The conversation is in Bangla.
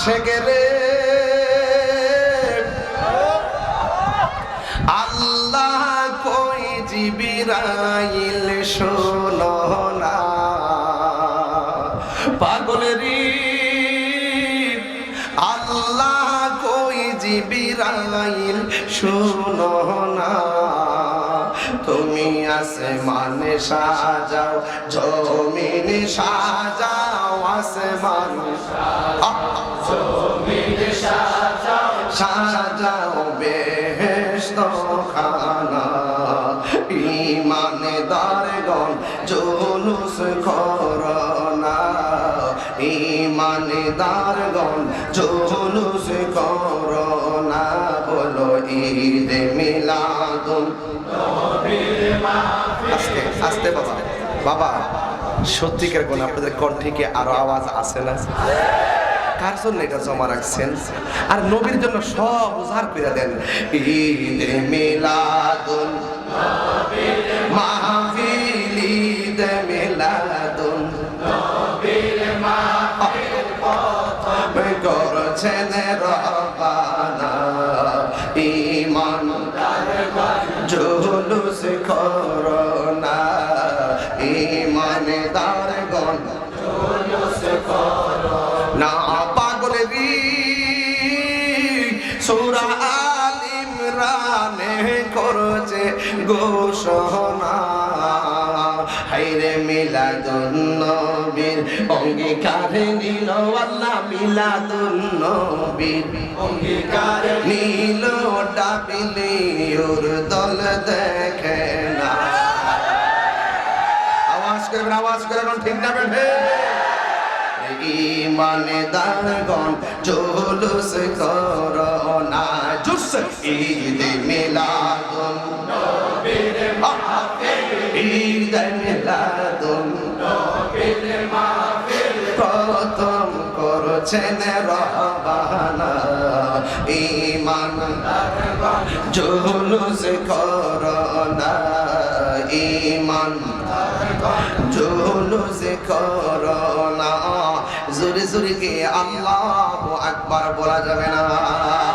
আশেকেরে আল্লাহ কই জিবিরাইল শোনো না। পাগলেরি আল্লাহ কই জিবিরাইল শোনো আসমানে সাজাও জমিনে সাজাও, আসমানে। সাজাও বেহেস্ত খানা ইমানদারগণ জুলুস করনা। ইমানদারগণ জুলুস করনা, বলো ঈদ আস্তে আস্তে বাবা। বাবা, সত্যিকার কোন আপনাদের কণ্ঠে কি আরও আওয়াজ আছে না? কার জন্য এটা জমা রাখছেন? আর নবীর জন্য সব উজাড় করে দেন। ঈদ জুলুস করোনা ইমানদার গণ। না পাগলে বি সুরা আল ইমরানে করছে ঘোষণা। হাইরে মিলাদুন নবীর অঙ্গীকার নিল আল্লাহ মিলাদুন নবীর। অঙ্গীকার নীল ডাবিলি ওর দল দেখে আওয়াজ করবেন আওয়াজ করবেন ঠিক না বেঠে? ইমানদারগণ জুলুস করোনা জুস ঈদ মিলাদুন নবীর মাহফিল। ঈদ মিলাদুন। করছেন রবানা ইমানদারগণ জুলুস করোনা ইমান জুলুস করোনা। জোরে জোরে কে আল্লাহ আকবার বলা যাবে না।